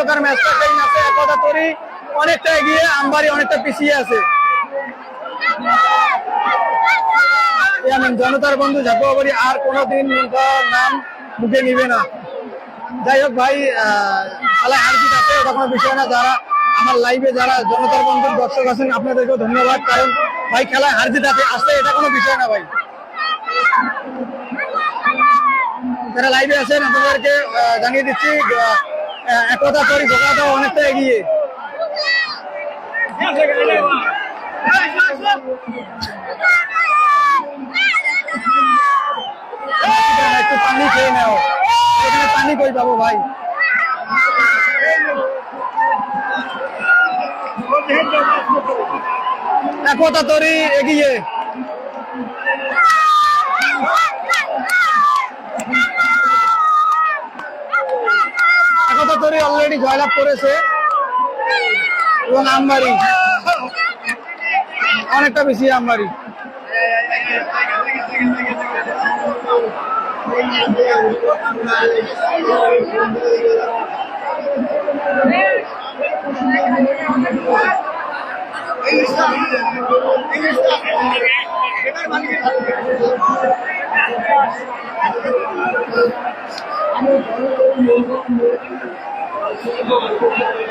মধ্যকার ম্যাচটা একতা তরি অনেকটা এগিয়ে, আমবাড়ি অনেকটা পিছিয়ে আছে। জনতার বন্ধু ঝাকুয়াবাড়ি আর কোনোদিন নাম মুখে নিবে না। যাই হোক ভাই খেলায় হার জিত আছে ওটা কোনো বিষয় না। যারা আমার লাইভে যারা জনতার বন্ধুর দর্শক আছেন, আপনাদেরকেও ধন্যবাদ। কারণ ভাই, খেলায় হার জিত আছে, আসলে এটা কোনো বিষয় না ভাই। যারা লাইভে আছেন, আপনাদেরকে জানিয়ে দিচ্ছি একতা তরি গোকাটা অনেকটা এগিয়ে। একটু পানি খেয়ে নাও। এখানে পানি কই পাবো ভাই? একতা তরি এগিয়ে। অলরেডি জয়লাভ করেছে এবং আমবাড়ি অনেকটা বেশি আমবাড়ি আমি Thank you.